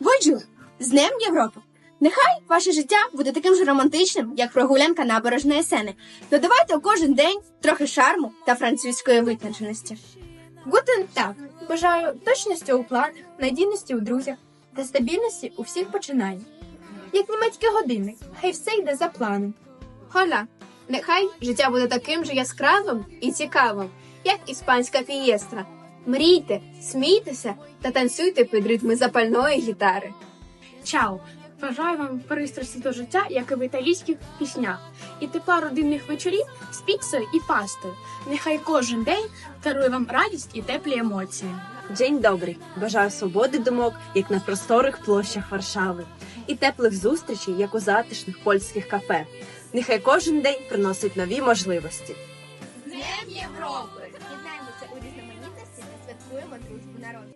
Бонжур! З Днем Європи! Нехай ваше життя буде таким же романтичним, як прогулянка набережної сени. Додавайте у кожен день трохи шарму та французької витонченості. Гутен так. Бажаю точності у планах, надійності у друзях та стабільності у всіх починаннях. Як німецький годинник, хай все йде за планом. Холя, нехай життя буде таким же яскравим і цікавим, як іспанська фієстра. Мрійте, смійтеся та танцюйте під ритми запальної гітари. Чао! Бажаю вам пристрасті до життя, як і в італійських піснях, і тепла родинних вечорів з піцею і пастою. Нехай кожен день дарує вам радість і теплі емоції. День добрий. Бажаю свободи думок, як на просторих площах Варшави, і теплих зустрічей, як у затишних польських кафе. Нехай кожен день приносить нові можливості. Днем Європи! Дружбу народів.